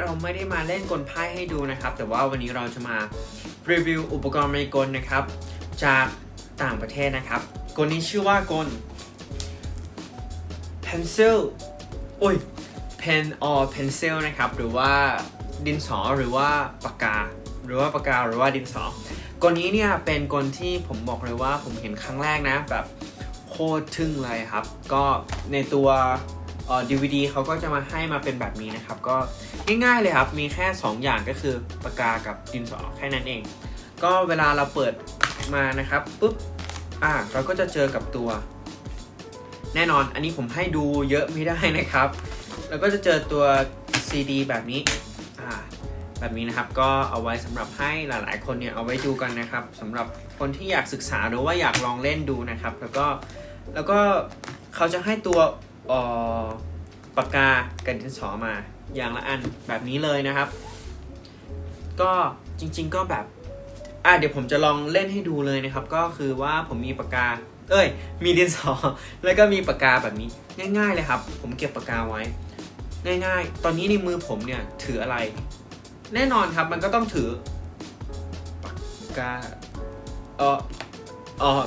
้เราไม่ได้มาเล่นกลไพ่ให้ดูนะครับ แต่ว่าวันนี้เราจะมารีวิวอุปกรณ์ไมายกลนะครับ จากต่างประเทศนะครับ กลนี้ชื่อว่ากล pencil อุ้ย pen or pencil นะครับ หรือว่าดินสอหรือว่าปากกา หรือว่าปากกาหรือว่าดินสอกลนี้เนี่ยเป็นกลที่ผมบอกเลยว่าผมเห็นครั้งแรกนะแบบโคตรทึ่งเลยครับ ก็ในตัว อ่อ DVD เขาก็จะมาให้มาเป็นแบบนี้นะครับ ก็ง่ายๆเลยครับ มีแค่ 2 อย่างก็คือปากกากับดินสอแค่นั้นเอง ก็เวลาเราเปิดมานะครับปุ๊บอ่าเราก็จะเจอกับตัว แน่นอนอันนี้ผมให้ดูเยอะไม่ได้นะครับแล้วก็จะเจอตัว CD แบบนี้อ่าแบบนี้นะครับก็เอาไว้สำหรับให้หลาย ๆ คนเนี่ยเอาไว้ดูกันนะครับสำหรับคนที่อยากศึกษาหรือว่าอยากลองเล่นดูนะครับ แล้วก็แล้วก็เขาจะให้ตัวอ่อ ปากกากับดินสอมาอย่างละอันแบบนี้เลยนะครับ ก็จริง ๆ ก็แบบอะเดี๋ยวผมจะลองเล่นให้ดูเลยนะครับ ก็คือว่าผมมีปากกา เอ้ย มีดินสอ แล้วก็มีปากกาแบบนี้ ง่ายๆเลยครับ ผมเก็บปากกาไว้ ง่ายๆ ตอนนี้ในมือผมเนี่ยถืออะไร แน่นอนครับมันก็ต้องถือปากกาเออเออ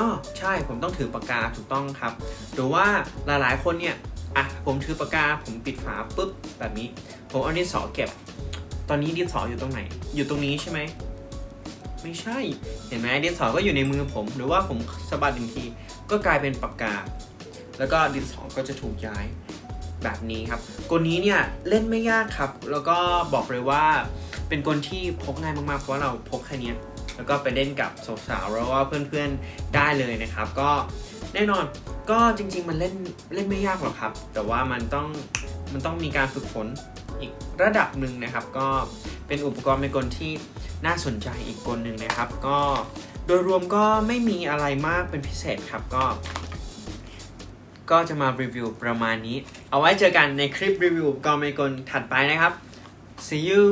อ๋อใช่ผมต้องถือปากกาถูกต้องครับ หรือว่าหลายๆ คนเนี่ยอะผมถือปากกาผมปิดฝาปุ๊บแบบนี้ ผมเอาดินสอเก็บ ตอนนี้ดินสออยู่ตรงไหน อยู่ตรงนี้ใช่ไหมไม่ใช่ เห็นไหมดินสอก็อยู่ในมือผม หรือว่าผมสะบัดหนึ่งที ก็กลายเป็นปากกา แล้วก็ดินสอก็จะถูกย้ายแบบนี้ครับกลนี้เนี่ยเล่นไม่ยากครับ แล้วก็บอกเลยว่าเป็นกลที่พกง่ายมากๆ เพราะว่าเราพกแค่นี้ แล้วก็ไปเล่นกับสาวๆแล้วว่าเพื่อนๆได้เลยนะครับ ก็แน่นอนก็จริง ๆ มันเล่นเล่นไม่ยากหรอกครับ แต่ว่ามันต้องมันต้องมีการฝึกฝนอีกระดับหนึ่งนะครับ ก็เป็นอุปกรณ์เป็นกลที่น่าสนใจอีกกลหนึ่งนะครับ ก็โดยรวมก็ไม่มีอะไรมากเป็นพิเศษครับก็ ก็จะมารีวิวประมาณนี้ เอาไว้เจอกันในคลิปรีวิวอุปกรณ์ไมกลถัดไปนะครับ see you